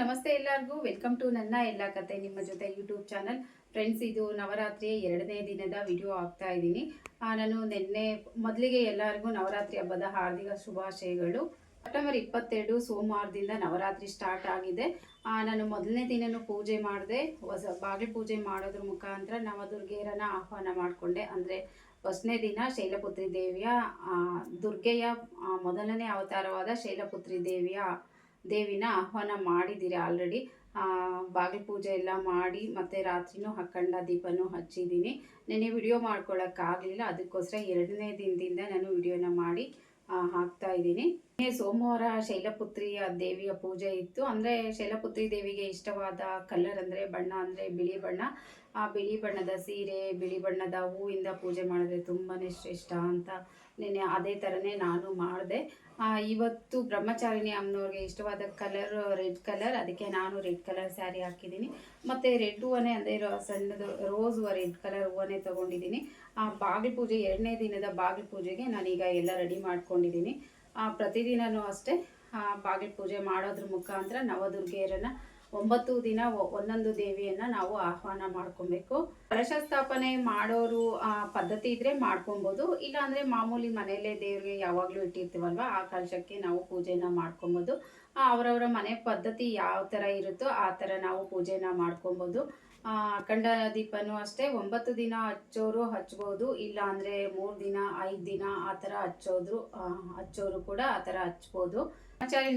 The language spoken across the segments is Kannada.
ನಮಸ್ತೆ ಎಲ್ಲರಿಗೂ. ವೆಲ್ಕಮ್ ಟು ನನ್ನ ಎಲ್ಲ ಕತೆ ನಿಮ್ಮ ಜೊತೆ ಯೂಟ್ಯೂಬ್ ಚಾನಲ್ ಫ್ರೆಂಡ್ಸ್ ಇದು ನವರಾತ್ರಿಯ ಎರಡನೇ ದಿನದ ವಿಡಿಯೋ ಆಗ್ತಾ ಇದ್ದೀನಿ. ನಾನು ನಿನ್ನೆ ಮೊದಲಿಗೆ ಎಲ್ಲರಿಗೂ ನವರಾತ್ರಿ ಹಬ್ಬದ ಹಾರ್ದಿಕ ಶುಭಾಶಯಗಳು. ಸೆಪ್ಟೆಂಬರ್ ಇಪ್ಪತ್ತೆರಡು ಸೋಮವಾರದಿಂದ ನವರಾತ್ರಿ ಸ್ಟಾರ್ಟ್ ಆಗಿದೆ. ನಾನು ಮೊದಲನೇ ದಿನನೂ ಪೂಜೆ ಮಾಡಿದೆ. ಹೊಸ ಬಾಗಿಲು ಪೂಜೆ ಮಾಡೋದ್ರ ಮುಖಾಂತರ ನವದುರ್ಗೆಯರನ್ನ ಆಹ್ವಾನ ಮಾಡಿಕೊಂಡೆ. ಅಂದರೆ ಫಸ್ಟ್ನೇ ದಿನ ಶೈಲಪುತ್ರಿ ದೇವಿಯ ದುರ್ಗೆಯ ಮೊದಲನೇ ಅವತಾರವಾದ ಶೈಲಪುತ್ರಿ ದೇವಿಯ ದೇವಿನ ಆಹ್ವಾನ ಮಾಡಿದ್ದೀರಿ ಆಲ್ರೆಡಿ ಬಾಗಿಲು ಪೂಜೆ ಎಲ್ಲ ಮಾಡಿ ಮತ್ತು ರಾತ್ರಿನೂ ಹಕ್ಕಂಡ ದೀಪನೂ ಹಚ್ಚಿದ್ದೀನಿ. ನೆನೆ ವಿಡಿಯೋ ಮಾಡ್ಕೊಳ್ಳೋಕ್ಕಾಗಲಿಲ್ಲ ಅದಕ್ಕೋಸ್ಕರ ಎರಡನೇ ದಿನದಿಂದ ನಾನು ವಿಡಿಯೋನ ಮಾಡಿ ಹಾಕ್ತಾ ಇದ್ದೀನಿ. ಸೋಮವಾರ ಶೈಲಪುತ್ರಿಯ ದೇವಿಯ ಪೂಜೆ ಇತ್ತು. ಅಂದರೆ ಶೈಲಪುತ್ರಿ ದೇವಿಗೆ ಇಷ್ಟವಾದ ಕಲರ್ ಅಂದರೆ ಬಣ್ಣ ಅಂದರೆ ಬಿಳಿ ಬಣ್ಣ. ಆ ಬಿಳಿ ಬಣ್ಣದ ಸೀರೆ, ಬಿಳಿ ಬಣ್ಣದ ಹೂವಿಂದ ಪೂಜೆ ಮಾಡಿದ್ರೆ ತುಂಬಾ ಶ್ರೇಷ್ಠ ಅಂತ ನಿನ್ನೆ ಅದೇ ಥರನೇ ನಾನು ಮಾಡಿದೆ. ಇವತ್ತು ಬ್ರಹ್ಮಚಾರಿಣಿ ಅಮ್ಮನವ್ರಿಗೆ ಇಷ್ಟವಾದ ಕಲರ್ ರೆಡ್ ಕಲರ್ ಅದಕ್ಕೆ ನಾನು ರೆಡ್ ಕಲರ್ ಸ್ಯಾರಿ ಹಾಕಿದ್ದೀನಿ. ಮತ್ತು ರೆಡ್ ಹೂವನೇ ಅಂದರೆ ಸಣ್ಣದು ರೋಸ್ ಹೂವು ರೆಡ್ ಕಲರ್ ಹೂವನೇ ತೊಗೊಂಡಿದ್ದೀನಿ. ಆ ಬಾಗಿಲು ಪೂಜೆ ಎರಡನೇ ದಿನದ ಬಾಗಿಲು ಪೂಜೆಗೆ ನಾನೀಗ ಎಲ್ಲ ರೆಡಿ ಮಾಡ್ಕೊಂಡಿದ್ದೀನಿ. ಆ, ಪ್ರತಿದಿನನೂ ಅಷ್ಟೇ ಬಾಗಿಲು ಪೂಜೆ ಮಾಡೋದ್ರ ಮುಖಾಂತರ ನವದುರ್ಗೆಯರನ್ನು ಒಂಬತ್ತು ದಿನ ಒಂದೊಂದು ದೇವಿಯನ್ನ ನಾವು ಆಹ್ವಾನ ಮಾಡ್ಕೊಬೇಕು. ಕಲಶ ಸ್ಥಾಪನೆ ಮಾಡೋರು ಪದ್ಧತಿ ಇದ್ರೆ ಮಾಡ್ಕೊಬೋದು. ಇಲ್ಲಾಂದ್ರೆ ಮಾಮೂಲಿ ಮನೆಯಲ್ಲೇ ದೇವ್ರಿಗೆ ಯಾವಾಗಲೂ ಇಟ್ಟಿರ್ತೀವಲ್ವ ಆ ಕಲಶಕ್ಕೆ ನಾವು ಪೂಜೆನ ಮಾಡ್ಕೊಬೋದು. ಅವರವರ ಮನೆ ಪದ್ಧತಿ ಯಾವ ಥರ ಇರುತ್ತೋ ಆ ಥರ ನಾವು ಪೂಜೆನ ಮಾಡ್ಕೊಬೋದು. ಅಖಂಡ ದೀಪನೂ ಅಷ್ಟೇ ಒಂಬತ್ತು ದಿನ ಹಚ್ಚೋರು ಹಚ್ಬೋದು, ಇಲ್ಲ ಅಂದರೆ ಮೂರು ದಿನ, ಐದು ದಿನ ಆ ಥರ ಹಚ್ಚೋದ್ರು ಹಚ್ಚೋರು ಕೂಡ ಆ ಥರ ಹಚ್ಬೋದು. ಆಚಾರ್ಯ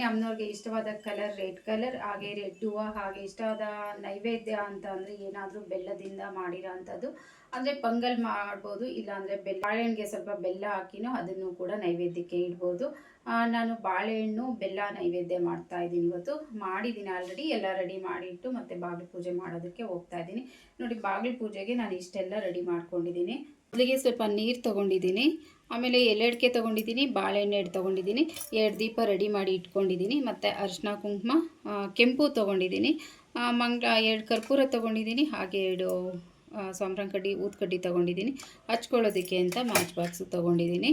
ಇಷ್ಟವಾದ ಕಲರ್ ರೆಡ್ ಕಲರ್, ಹಾಗೆ ರೆಡ್ ಹೂವು, ಹಾಗೆ ಇಷ್ಟವಾದ ನೈವೇದ್ಯ ಅಂತ ಅಂದರೆ ಏನಾದರೂ ಬೆಲ್ಲದಿಂದ ಮಾಡಿರೋಂಥದ್ದು ಅಂದರೆ ಪೊಂಗಲ್ ಮಾಡ್ಬೋದು ಇಲ್ಲಾಂದರೆ ಬೆಲ್ಲ, ಬಾಳೆಹಣ್ಣಿಗೆ ಸ್ವಲ್ಪ ಬೆಲ್ಲ ಹಾಕಿನೂ ಅದನ್ನು ಕೂಡ ನೈವೇದ್ಯಕ್ಕೆ ಇಡ್ಬೋದು. ನಾನು ಬಾಳೆಹಣ್ಣು, ಬೆಲ್ಲ ನೈವೇದ್ಯ ಮಾಡ್ತಾ ಇದ್ದೀನಿ ಇವತ್ತು. ಮಾಡಿದ್ದೀನಿ ಆಲ್ರೆಡಿ ಎಲ್ಲ ರೆಡಿ ಮಾಡಿಟ್ಟು ಮತ್ತೆ ಬಾಗಿಲು ಪೂಜೆ ಮಾಡೋದಕ್ಕೆ ಹೋಗ್ತಾ ಇದ್ದೀನಿ. ನೋಡಿ, ಬಾಗಿಲು ಪೂಜೆಗೆ ನಾನು ಇಷ್ಟೆಲ್ಲ ರೆಡಿ ಮಾಡ್ಕೊಂಡಿದ್ದೀನಿ. ಮೊದಲಿಗೆ ಸ್ವಲ್ಪ ನೀರು ತೊಗೊಂಡಿದ್ದೀನಿ. ಆಮೇಲೆ ಎಲೆಡ್ಕೆ ತೊಗೊಂಡಿದ್ದೀನಿ, ಬಾಳೆಹಣ್ಣು ಎರಡು ತೊಗೊಂಡಿದ್ದೀನಿ ಎರಡು ದೀಪ ರೆಡಿ ಮಾಡಿ ಇಟ್ಕೊಂಡಿದ್ದೀನಿ, ಮತ್ತು ಅರಿಶಿನ ಕುಂಕುಮ ಕೆಂಪು ತೊಗೊಂಡಿದ್ದೀನಿ ಮಂಗ ಎರಡು ಕರ್ಪೂರ ತೊಗೊಂಡಿದ್ದೀನಿ, ಹಾಗೆ ಎರಡು ಸಾಂಬ್ರಾನ್ ಕಡ್ಡಿ ಊದ್ ಕಡ್ಡಿ ತೊಗೊಂಡಿದ್ದೀನಿ, ಹಚ್ಕೊಳ್ಳೋದಕ್ಕೆ ಅಂತ ಮ್ಯಾಚ್ ಬಾಕ್ಸು ತೊಗೊಂಡಿದ್ದೀನಿ.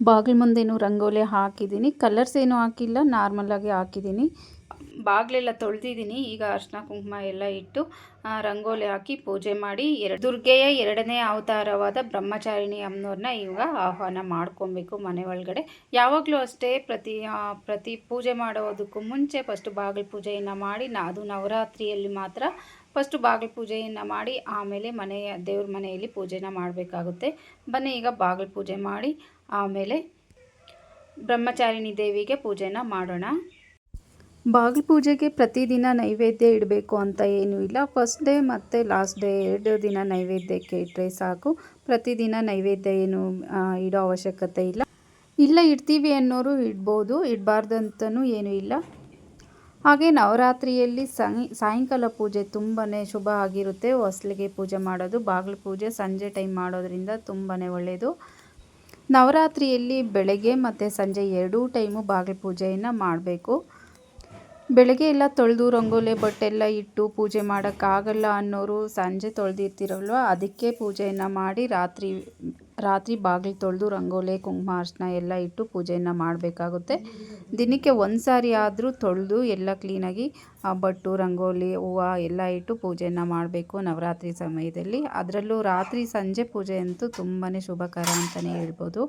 ಬಾಗಿಲು ಮುಂದೇನು ರಂಗೋಲಿ ಹಾಕಿದ್ದೀನಿ. ಕಲರ್ಸ್ ಏನೂ ಹಾಕಿಲ್ಲ ನಾರ್ಮಲಾಗಿ ಹಾಕಿದ್ದೀನಿ. ಬಾಗಿಲೆಲ್ಲ ತೊಳೆದಿದ್ದೀನಿ. ಈಗ ಅರ್ಶಿನ ಕುಂಕುಮ ಎಲ್ಲ ಇಟ್ಟು ರಂಗೋಲಿ ಹಾಕಿ ಪೂಜೆ ಮಾಡಿ ಎರಡು, ದುರ್ಗೆಯ ಎರಡನೇ ಅವತಾರವಾದ ಬ್ರಹ್ಮಚಾರಿಣಿ ಅಮ್ಮನವ್ರನ್ನ ಈಗ ಆಹ್ವಾನ ಮಾಡ್ಕೊಬೇಕು ಮನೆ ಒಳಗಡೆ. ಯಾವಾಗಲೂ ಅಷ್ಟೇ ಪ್ರತಿ ಪ್ರತಿ ಪೂಜೆ ಮಾಡೋದಕ್ಕೂ ಮುಂಚೆ ಫಸ್ಟ್ ಬಾಗಿಲು ಪೂಜೆಯನ್ನು ಮಾಡಿ ನಾ ಅದು ನವರಾತ್ರಿಯಲ್ಲಿ ಮಾತ್ರ ಫಸ್ಟು ಬಾಗಿಲು ಪೂಜೆಯನ್ನು ಮಾಡಿ, ಆಮೇಲೆ ಮನೆಯ, ದೇವ್ರ ಮನೆಯಲ್ಲಿ ಪೂಜೆನ ಮಾಡಬೇಕಾಗುತ್ತೆ. ಬನ್ನಿ ಈಗ ಬಾಗಿಲು ಪೂಜೆ ಮಾಡಿ ಆಮೇಲೆ ಬ್ರಹ್ಮಚಾರಿಣಿ ದೇವಿಗೆ ಪೂಜೆನ ಮಾಡೋಣ. ಬಾಗಿಲು ಪೂಜೆಗೆ ಪ್ರತಿದಿನ ನೈವೇದ್ಯ ಇಡಬೇಕು ಅಂತ ಏನೂ ಇಲ್ಲ. ಫಸ್ಟ್ ಡೇ ಮತ್ತು ಲಾಸ್ಟ್ ಡೇ ಎರಡು ದಿನ ನೈವೇದ್ಯಕ್ಕೆ ಇಟ್ಟರೆ ಸಾಕು. ಪ್ರತಿದಿನ ನೈವೇದ್ಯ ಏನು ಇಡೋ ಅವಶ್ಯಕತೆ ಇಲ್ಲ. ಇಲ್ಲ ಇಡ್ತೀವಿ ಅನ್ನೋರು ಇಡ್ಬೋದು. ಇಡಬಾರ್ದಂತನೂ ಏನೂ ಇಲ್ಲ. ಹಾಗೆ ನವರಾತ್ರಿಯಲ್ಲಿ ಸಾಯಿ, ಸಾಯಂಕಾಲ ಪೂಜೆ ತುಂಬಾ ಶುಭ ಆಗಿರುತ್ತೆ. ಹೊಸ್ಲಿಗೆ ಪೂಜೆ ಮಾಡೋದು, ಬಾಗಿಲು ಪೂಜೆ ಸಂಜೆ ಟೈಮ್ ಮಾಡೋದ್ರಿಂದ ತುಂಬಾ ಒಳ್ಳೆಯದು ನವರಾತ್ರಿಯಲ್ಲಿ ಬೆಳಗ್ಗೆ ಮತ್ತು ಸಂಜೆ ಎರಡೂ ಟೈಮು ಬಾಗಿಲು ಪೂಜೆಯನ್ನು ಮಾಡಬೇಕು. ಬೆಳಗ್ಗೆ ಎಲ್ಲ ತೊಳೆದು ರಂಗೋಲಿ ಬಟ್ಟೆಲ್ಲ ಇಟ್ಟು ಪೂಜೆ ಮಾಡೋಕ್ಕಾಗಲ್ಲ ಅನ್ನೋರು ಸಂಜೆ ತೊಳೆದಿರ್ತಿರಲ್ವ, ಅದಕ್ಕೆ ಪೂಜೆಯನ್ನು ಮಾಡಿ ರಾತ್ರಿ ರಾತ್ರಿ ಬಾಗಿಲು ತೊಳೆದು ರಂಗೋಲಿ, ಕುಂಕುಮ, ಅರ್ಶನ ಎಲ್ಲ ಇಟ್ಟು ಪೂಜೆಯನ್ನು ಮಾಡಬೇಕಾಗುತ್ತೆ. ದಿನಕ್ಕೆ ಒಂದು ಸಾರಿ ಆದರೂ ತೊಳೆದು ಎಲ್ಲ ಕ್ಲೀನಾಗಿ ಬಟ್ಟು, ರಂಗೋಲಿ, ಹೂವು ಎಲ್ಲ ಇಟ್ಟು ಪೂಜೆಯನ್ನು ಮಾಡಬೇಕು ನವರಾತ್ರಿ ಸಮಯದಲ್ಲಿ. ಅದರಲ್ಲೂ ರಾತ್ರಿ ಸಂಜೆ ಪೂಜೆ ಅಂತೂ ತುಂಬಾ ಶುಭಕರ ಅಂತಲೇ ಹೇಳ್ಬೋದು.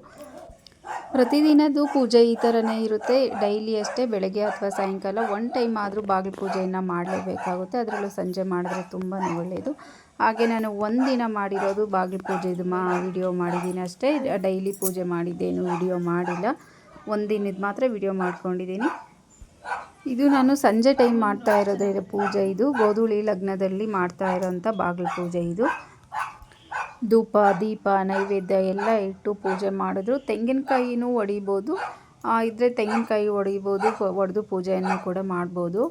ಪ್ರತಿದಿನದ್ದು ಪೂಜೆ ಈ ಥರನೇ ಇರುತ್ತೆ. ಡೈಲಿ ಅಷ್ಟೇ ಬೆಳಗ್ಗೆ ಅಥವಾ ಸಾಯಂಕಾಲ ಒನ್ ಟೈಮ್ ಆದರೂ ಬಾಗಿಲು ಪೂಜೆಯನ್ನು ಮಾಡಲೇಬೇಕಾಗುತ್ತೆ. ಅದರಲ್ಲೂ ಸಂಜೆ ಮಾಡಿದ್ರೆ ತುಂಬಾ ಒಳ್ಳೆಯದು ಹಾಗೆ ನಾನು ಒಂದಿನ ಮಾಡಿರೋದು ಬಾಗಿಲು ಪೂಜೆದು ಮಾ ವಿಡಿಯೋ ಮಾಡಿದ್ದೀನಿ ಅಷ್ಟೇ. ಡೈಲಿ ಪೂಜೆ ಮಾಡಿದ್ದೇನು ವಿಡಿಯೋ ಮಾಡಿಲ್ಲ. ಒಂದಿನದ ಮಾತ್ರ ವಿಡಿಯೋ ಮಾಡ್ಕೊಂಡಿದ್ದೀನಿ. ಇದು ನಾನು ಸಂಜೆ ಟೈಮ್ ಮಾಡ್ತಾ ಇರೋದು ಇದು ಪೂಜೆ ಇದು. ಗೋಧೂಳಿ ಲಗ್ನದಲ್ಲಿ ಮಾಡ್ತಾ ಇರೋಂಥ ಬಾಗಿಲು ಪೂಜೆ ಇದು. ಧೂಪ, ದೀಪ, ನೈವೇದ್ಯ ಎಲ್ಲ ಇಟ್ಟು ಪೂಜೆ ಮಾಡಿದ್ರು. ತೆಂಗಿನಕಾಯಿನೂ ಒಡಿಬೋದು. ಇದ್ದರೆ ತೆಂಗಿನಕಾಯಿ ಒಡಿಬೋದು ಒಡೆದು ಪೂಜೆಯನ್ನು ಕೂಡ ಮಾಡ್ಬೋದು.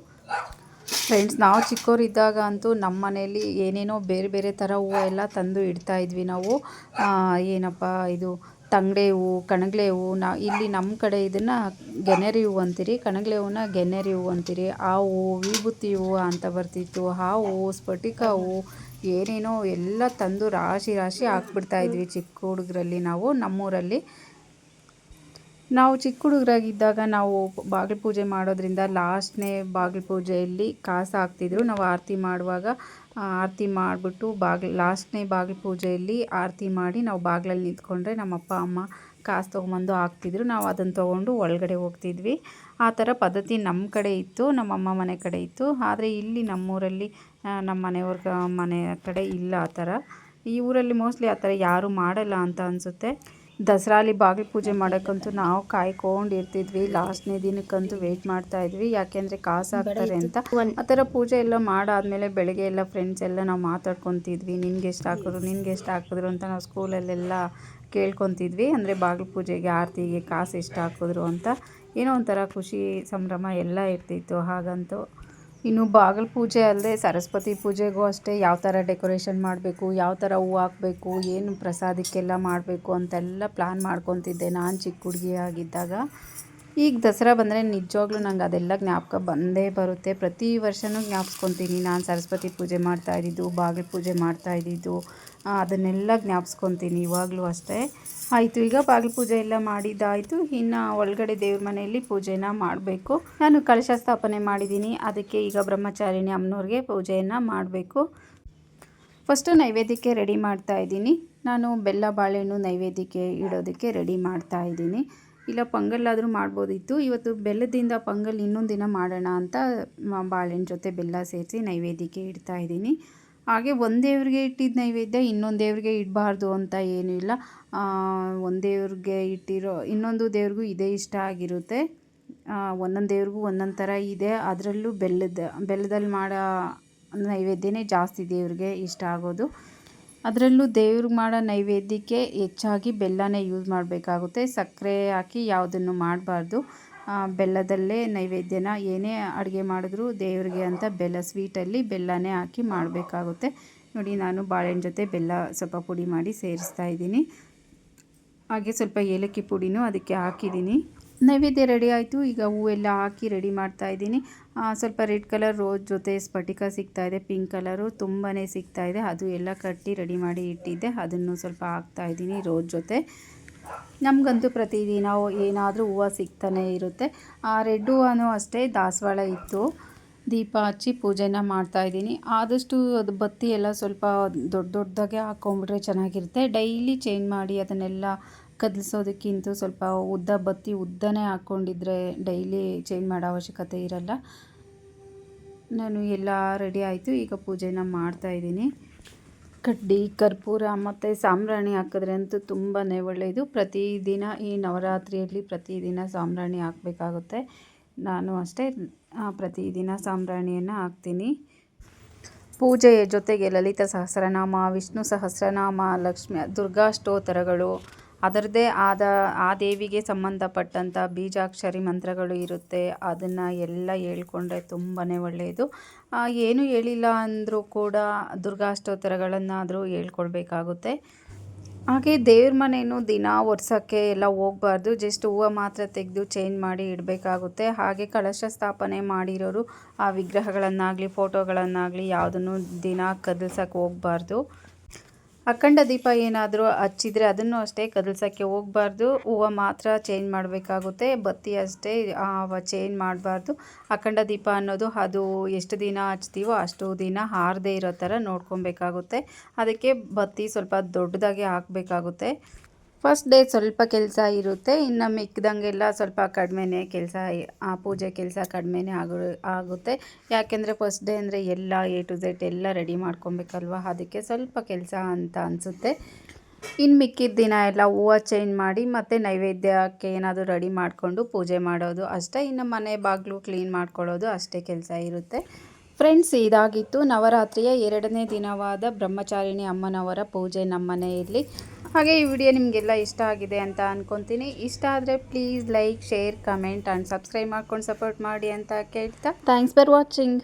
ಫ್ರೆಂಡ್ಸ್ ನಾವು ಚಿಕ್ಕವರಿದ್ದಾಗ ಅಂತೂ ನಮ್ಮ ಮನೇಲಿ ಏನೇನೋ ಬೇರೆ ಬೇರೆ ಥರ ಹೂವು ಎಲ್ಲ ತಂದು ಇಡ್ತಾ ಇದ್ವಿ ನಾವು. ಏನಪ್ಪ ಇದು ತಂಗಡೆ ಹೂವು ಕಣಗ್ಲೆ ಹೂವು ನಾ, ಇಲ್ಲಿ ನಮ್ಮ ಕಡೆ ಇದನ್ನು ಗೆನೆರಿ ಹೂವು ಅಂತೀರಿ ಕಣಗ್ಲೆ ಹೂವನ್ನ ಗೆನೆರಿ ಹೂವು ಅಂತೀರಿ. ಆ ಹೂವು ವಿಭೂತಿ ಹೂವು ಅಂತ ಬರ್ತಿತ್ತು. ಆ ಹೂವು ಸ್ಫಟಿಕ ಹೂವು ಏನೇನೋ ಎಲ್ಲ ತಂದು ರಾಶಿ ರಾಶಿ ಹಾಕ್ಬಿಡ್ತಾ ಇದ್ವಿ ಚಿಕ್ಕ ಹುಡುಗರಲ್ಲಿ ನಾವು, ನಮ್ಮೂರಲ್ಲಿ. ನಾವು ಚಿಕ್ಕ ಹುಡುಗರಾಗಿದ್ದಾಗ ನಾವು ಬಾಗಿಲು ಪೂಜೆ ಮಾಡೋದ್ರಿಂದ ಲಾಸ್ಟ್ನೇ ಬಾಗಿಲು ಪೂಜೆಯಲ್ಲಿ ಕಾಸು ಹಾಕ್ತಿದ್ರು. ನಾವು ಆರತಿ ಮಾಡುವಾಗ ಆರತಿ ಮಾಡಿಬಿಟ್ಟು ಬಾಗಿಲು, ಲಾಸ್ಟ್ನೇ ಬಾಗಿಲು ಪೂಜೆಯಲ್ಲಿ ಆರತಿ ಮಾಡಿ ನಾವು ಬಾಗಿಲಲ್ಲಿ ನಿಂತ್ಕೊಂಡ್ರೆ ನಮ್ಮ ಅಪ್ಪ ಅಮ್ಮ ಕಾಸು ತೊಗೊಂಬಂದು ಹಾಕ್ತಿದ್ರು. ನಾವು ಅದನ್ನು ತೊಗೊಂಡು ಒಳಗಡೆ ಹೋಗ್ತಿದ್ವಿ. ಆ ಥರ ಪದ್ಧತಿ ನಮ್ಮ ಕಡೆ ಇತ್ತು, ನಮ್ಮ ಅಮ್ಮ ಮನೆ ಕಡೆ ಇತ್ತು. ಆದರೆ ಇಲ್ಲಿ ನಮ್ಮೂರಲ್ಲಿ ನಮ್ಮ ಮನೆಯವ್ರ ಮನೆ ಕಡೆ ಇಲ್ಲ ಆ ಥರ. ಈ ಊರಲ್ಲಿ ಮೋಸ್ಟ್ಲಿ ಆ ಥರ ಯಾರೂ ಮಾಡಲ್ಲ ಅಂತ ಅನಿಸುತ್ತೆ. ದಸರಾಲಿ ಬಾಗಿಲು ಪೂಜೆ ಮಾಡೋಕ್ಕಂತೂ ನಾವು ಕಾಯ್ಕೊಂಡಿರ್ತಿದ್ವಿ. ಲಾಸ್ಟ್ನೇ ದಿನಕ್ಕಂತೂ ವೆಯ್ಟ್ ಮಾಡ್ತಾ ಇದ್ವಿ. ಯಾಕೆಂದ್ರೆ ಕಾಸು ಹಾಕ್ತಾರೆ ಅಂತ. ಆ ಥರ ಪೂಜೆ ಎಲ್ಲ ಮಾಡಾದ್ಮೇಲೆ ಬೆಳಗ್ಗೆ ಎಲ್ಲ ಫ್ರೆಂಡ್ಸ್ ಎಲ್ಲ ನಾವು ಮಾತಾಡ್ಕೊತಿದ್ವಿ. ನಿನ್ಗೆ ಎಷ್ಟು ಹಾಕಿದ್ರು ನಿನ್ಗೆ ಎಷ್ಟು ಹಾಕಿದ್ರು ಅಂತ ನಾವು ಸ್ಕೂಲಲ್ಲೆಲ್ಲ ಕೇಳ್ಕೊತಿದ್ವಿ. ಅಂದರೆ ಬಾಗಿಲು ಪೂಜೆಗೆ ಆರತಿಗೆ ಕಾಸು ಎಷ್ಟು ಹಾಕಿದ್ರು ಅಂತ. ಏನೋ ಒಂಥರ ಖುಷಿ ಸಂಭ್ರಮ ಎಲ್ಲ ಇರ್ತಿತ್ತು. ಹಾಗಂತೂ ಇನ್ನು ಬಾಗಲ್ ಪೂಜೆ ಅಲ್ಲದೆ ಸರಸ್ವತಿ ಪೂಜೆಗೂ ಅಷ್ಟೇ ಯಾವ ಥರ ಡೆಕೋರೇಷನ್ ಮಾಡಬೇಕು ಯಾವ ಥರ ಹೂ ಹಾಕಬೇಕು ಏನು ಪ್ರಸಾದಕ್ಕೆಲ್ಲ ಮಾಡಬೇಕು ಅಂತೆಲ್ಲ ಪ್ಲ್ಯಾನ್ ಮಾಡ್ಕೊತಿದ್ದೆ ನಾನು ಚಿಕ್ಕ ಹುಡುಗಿ ಆಗಿದ್ದಾಗ. ಈಗ ದಸರಾ ಬಂದರೆ ನಿಜವಾಗ್ಲೂ ನಂಗೆ ಅದೆಲ್ಲ ಜ್ಞಾಪಕ ಬಂದೇ ಬರುತ್ತೆ. ಪ್ರತಿ ವರ್ಷವೂ ಜ್ಞಾಪಿಸ್ಕೊತೀನಿ. ನಾನು ಸರಸ್ವತಿ ಪೂಜೆ ಮಾಡ್ತಾ ಬಾಗಿಲು ಪೂಜೆ ಮಾಡ್ತಾ ಇದ್ದಿದ್ದು ಆ, ಅದನ್ನೆಲ್ಲ ಜ್ಞಾಪಿಸ್ಕೊತೀನಿ ಇವಾಗಲೂ ಅಷ್ಟೇ. ಆಯಿತು, ಈಗ ಬಾಗಿಲು ಪೂಜೆ ಎಲ್ಲ ಮಾಡಿದ್ದಾಯಿತು. ಇನ್ನು ಒಳಗಡೆ ದೇವ್ರ ಮನೆಯಲ್ಲಿ ಪೂಜೆನ ಮಾಡಬೇಕು. ನಾನು ಕಲಶ ಸ್ಥಾಪನೆ ಮಾಡಿದ್ದೀನಿ. ಅದಕ್ಕೆ ಈಗ ಬ್ರಹ್ಮಚಾರಿಣಿ ಅಮ್ಮನವ್ರಿಗೆ ಪೂಜೆಯನ್ನು ಮಾಡಬೇಕು. ಫಸ್ಟು ನೈವೇದ್ಯಕ್ಕೆ ರೆಡಿ ಮಾಡ್ತಾ ಇದ್ದೀನಿ. ನಾನು ಬೆಲ್ಲ ಬಾಳೆಹಣ್ಣು ನೈವೇದ್ಯಕ್ಕೆ ಇಡೋದಕ್ಕೆ ರೆಡಿ ಮಾಡ್ತಾ ಇದ್ದೀನಿ. ಇಲ್ಲ, ಪೊಂಗಲ್ಲಾದರೂ ಮಾಡ್ಬೋದಿತ್ತು. ಇವತ್ತು ಬೆಲ್ಲದಿಂದ ಪೊಂಗಲ್ ಇನ್ನೊಂದು ದಿನ ಮಾಡೋಣ ಅಂತ ಬಾಳೆಹಣ್ಣು ಜೊತೆ ಬೆಲ್ಲ ಸೇರಿಸಿ ನೈವೇದ್ಯಕ್ಕೆ ಇಡ್ತಾ ಇದ್ದೀನಿ. ಹಾಗೆ ಒಂದು ದೇವರಿಗೆ ಇಟ್ಟಿದ್ದ ನೈವೇದ್ಯ, ಇನ್ನೊಂದು ದೇವ್ರಿಗೆ ಇಡಬಾರ್ದು ಅಂತ ಏನೂ ಇಲ್ಲ. ಒಂದು ದೇವ್ರಿಗೆ ಇಟ್ಟಿರೋ, ಇನ್ನೊಂದು ದೇವ್ರಿಗೂ ಇದೇ ಇಷ್ಟ ಆಗಿರುತ್ತೆ. ಒಂದೊಂದು ದೇವ್ರಿಗೂ ಒಂದೊಂದು ಥರ ಇದೆ. ಅದರಲ್ಲೂ ಬೆಲ್ಲದ, ಬೆಲ್ಲದಲ್ಲಿ ಮಾಡೋ ನೈವೇದ್ಯನೇ ಜಾಸ್ತಿ ದೇವ್ರಿಗೆ ಇಷ್ಟ ಆಗೋದು. ಅದರಲ್ಲೂ ದೇವ್ರಿಗೆ ಮಾಡೋ ನೈವೇದ್ಯಕ್ಕೆ ಹೆಚ್ಚಾಗಿ ಬೆಲ್ಲನೇ ಯೂಸ್ ಮಾಡಬೇಕಾಗುತ್ತೆ. ಸಕ್ಕರೆ ಹಾಕಿ ಯಾವುದನ್ನು ಮಾಡಬಾರ್ದು. ಬೆಲ್ಲದಲ್ಲೇ ನೈವೇದ್ಯನ ಏನೇ ಅಡುಗೆ ಮಾಡಿದ್ರೂ ದೇವರಿಗೆ ಅಂತ ಬೆಲ್ಲ, ಸ್ವೀಟಲ್ಲಿ ಬೆಲ್ಲನೇ ಹಾಕಿ ಮಾಡಬೇಕಾಗುತ್ತೆ. ನೋಡಿ, ನಾನು ಬಾಳೆಹಣ್ಣು ಜೊತೆ ಬೆಲ್ಲ ಸ್ವಲ್ಪ ಪುಡಿ ಮಾಡಿ ಸೇರಿಸ್ತಾ ಇದ್ದೀನಿ. ಹಾಗೆ ಸ್ವಲ್ಪ ಏಲಕ್ಕಿ ಪುಡಿನೂ ಅದಕ್ಕೆ ಹಾಕಿದ್ದೀನಿ. ನೈವೇದ್ಯ ರೆಡಿ ಆಯಿತು. ಈಗ ಹೂವೆಲ್ಲ ಹಾಕಿ ರೆಡಿ ಮಾಡ್ತಾ ಇದ್ದೀನಿ. ಸ್ವಲ್ಪ ರೆಡ್ ಕಲರ್ ರೋಸ್ ಜೊತೆ ಸ್ಫಟಿಕ ಇದೆ, ಪಿಂಕ್ ಕಲರು ತುಂಬಾ ಸಿಗ್ತಾ ಇದೆ. ಅದು ಎಲ್ಲ ಕಟ್ಟಿ ರೆಡಿ ಮಾಡಿ ಇಟ್ಟಿದ್ದೆ. ಅದನ್ನು ಸ್ವಲ್ಪ ಹಾಕ್ತಾ ಇದ್ದೀನಿ ರೋಸ್ ಜೊತೆ. ನಮಗಂತೂ ಪ್ರತಿದಿನ ಏನಾದರೂ ಹೂವು ಸಿಗ್ತಾನೆ ಇರುತ್ತೆ. ಆ ರೆಡ್ ಹೂವನೂ ಅಷ್ಟೇ, ದಾಸವಾಳ ಇತ್ತು. ದೀಪ ಹಚ್ಚಿ ಪೂಜೆನ ಮಾಡ್ತಾ ಇದ್ದೀನಿ. ಆದಷ್ಟು ಅದು ಬತ್ತಿ ಎಲ್ಲ ಸ್ವಲ್ಪ ದೊಡ್ಡ ದೊಡ್ಡದಾಗೆ ಹಾಕ್ಕೊಂಬಿಟ್ರೆ ಚೆನ್ನಾಗಿರುತ್ತೆ. ಡೈಲಿ ಚೇಂಜ್ ಮಾಡಿ ಅದನ್ನೆಲ್ಲ ಕದಲಿಸೋದಕ್ಕಿಂತ ಸ್ವಲ್ಪ ಉದ್ದ ಬತ್ತಿ ಉದ್ದನೇ ಹಾಕ್ಕೊಂಡಿದ್ರೆ ಡೈಲಿ ಚೇಂಜ್ ಮಾಡೋ ಅವಶ್ಯಕತೆ ಇರಲ್ಲ. ನಾನು ಎಲ್ಲ ರೆಡಿ ಆಯಿತು. ಈಗ ಪೂಜೆನ ಮಾಡ್ತಾ ಇದ್ದೀನಿ. ಕಡ್ಡಿ, ಕರ್ಪೂರ ಮತ್ತು ಸಾಂಬ್ರಾಣಿ ಹಾಕಿದ್ರೆ ಅಂತೂ ತುಂಬಾ ಒಳ್ಳೆಯದು ಪ್ರತಿದಿನ ಈ ನವರಾತ್ರಿಯಲ್ಲಿ ಪ್ರತಿದಿನ ಸಾಂಬ್ರಾಣಿ ಹಾಕಬೇಕಾಗುತ್ತೆ. ನಾನು ಅಷ್ಟೇ ಪ್ರತಿದಿನ ಸಾಂಬ್ರಾಣಿಯನ್ನು ಹಾಕ್ತೀನಿ. ಪೂಜೆಯ ಜೊತೆಗೆ ಲಲಿತ ಸಹಸ್ರನಾಮ, ವಿಷ್ಣು ಸಹಸ್ರನಾಮ, ಲಕ್ಷ್ಮಿ, ದುರ್ಗಾ ಅದರದ್ದೇ ಆದ, ಆ ದೇವಿಗೆ ಸಂಬಂಧಪಟ್ಟಂಥ ಬೀಜಾಕ್ಷರಿ ಮಂತ್ರಗಳು ಇರುತ್ತೆ. ಅದನ್ನು ಎಲ್ಲ ಹೇಳ್ಕೊಂಡ್ರೆ ತುಂಬಾ ಒಳ್ಳೆಯದು ಏನು ಹೇಳಿಲ್ಲ ಅಂದರೂ ಕೂಡ ದುರ್ಗಾಷ್ಟೋತ್ತರಗಳನ್ನಾದರೂ ಹೇಳ್ಕೊಡ್ಬೇಕಾಗುತ್ತೆ ಹಾಗೆ ದೇವ್ರ ಮನೇನು ದಿನ ಒರೆಸೋಕ್ಕೆ ಎಲ್ಲ ಹೋಗ್ಬಾರ್ದು. ಜಸ್ಟ್ ಹೂವು ಮಾತ್ರ ತೆಗೆದು ಚೇಂಜ್ ಮಾಡಿ ಇಡಬೇಕಾಗುತ್ತೆ. ಹಾಗೆ ಕಳಶ ಸ್ಥಾಪನೆ ಮಾಡಿರೋರು ಆ ವಿಗ್ರಹಗಳನ್ನಾಗಲಿ ಫೋಟೋಗಳನ್ನಾಗಲಿ ಯಾವುದನ್ನು ದಿನ ಕದಲ್ಸೋಕ್ಕೆ ಹೋಗ್ಬಾರ್ದು. ಅಖಂಡ ದೀಪ ಏನಾದರೂ ಹಚ್ಚಿದರೆ ಅದನ್ನು ಅಷ್ಟೇ ಕದಲ್ಸೋಕ್ಕೆ ಹೋಗಬಾರ್ದು. ಹೂವು ಮಾತ್ರ ಚೇಂಜ್ ಮಾಡಬೇಕಾಗುತ್ತೆ. ಬತ್ತಿ ಅಷ್ಟೇ ಚೇಂಜ್ ಮಾಡಬಾರ್ದು. ಅಖಂಡ ದೀಪ ಅನ್ನೋದು ಅದು ಎಷ್ಟು ದಿನ ಹಚ್ತೀವೋ ಅಷ್ಟು ದಿನ ಹಾರದೇ ಇರೋ ಥರ ನೋಡ್ಕೊಬೇಕಾಗುತ್ತೆ. ಅದಕ್ಕೆ ಬತ್ತಿ ಸ್ವಲ್ಪ ದೊಡ್ಡದಾಗಿ ಹಾಕಬೇಕಾಗುತ್ತೆ. ಫಸ್ಟ್ ಡೇ ಸ್ವಲ್ಪ ಕೆಲಸ ಇರುತ್ತೆ, ಇನ್ನು ಮಿಕ್ಕಿದಂಗೆಲ್ಲ ಸ್ವಲ್ಪ ಕಡಿಮೆನೇ ಕೆಲಸ, ಆ ಪೂಜೆ ಕೆಲಸ ಕಡಿಮೆನೇ ಆಗು ಆಗುತ್ತೆ. ಯಾಕೆಂದರೆ ಫಸ್ಟ್ ಡೇ ಅಂದರೆ ಎಲ್ಲ ಎ ಟು ಝೆಡ್ ಎಲ್ಲ ರೆಡಿ ಮಾಡ್ಕೊಬೇಕಲ್ವ? ಅದಕ್ಕೆ ಸ್ವಲ್ಪ ಕೆಲಸ ಅಂತ ಅನಿಸುತ್ತೆ. ಇನ್ನು ಮಿಕ್ಕಿದ ದಿನ ಎಲ್ಲ ಹೂವು ಚೇಂಜ್ ಮಾಡಿ ಮತ್ತು ನೈವೇದ್ಯಕ್ಕೆ ಏನಾದರೂ ರೆಡಿ ಮಾಡಿಕೊಂಡು ಪೂಜೆ ಮಾಡೋದು ಅಷ್ಟೇ. ಇನ್ನು ಮನೆ ಬಾಗಿಲು ಕ್ಲೀನ್ ಮಾಡ್ಕೊಳ್ಳೋದು ಅಷ್ಟೇ ಕೆಲಸ ಇರುತ್ತೆ. ಫ್ರೆಂಡ್ಸ್ ಇದಾಗಿತ್ತು. ನವರಾತ್ರಿಯ ಎರಡನೇ ದಿನವಾದ ಬ್ರಹ್ಮಚಾರಿಣಿ ಅಮ್ಮನವರ ಪೂಜೆ ನಮ್ಮ ಮನೆಯಲ್ಲಿ ಹಾಗೆ ಈ ವಿಡಿಯೋ ನಿಮಗೆಲ್ಲ ಇಷ್ಟ ಆಗಿದೆ ಅಂತ ಅಂದ್ಕೊತೀನಿ ಇಷ್ಟ ಆದರೆ please like share comment and subscribe ಮಾಡ್ಕೊಂಡು ಸಪೋರ್ಟ್ ಮಾಡಿ ಅಂತ ಕೇಳ್ತಾ. Thanks for watching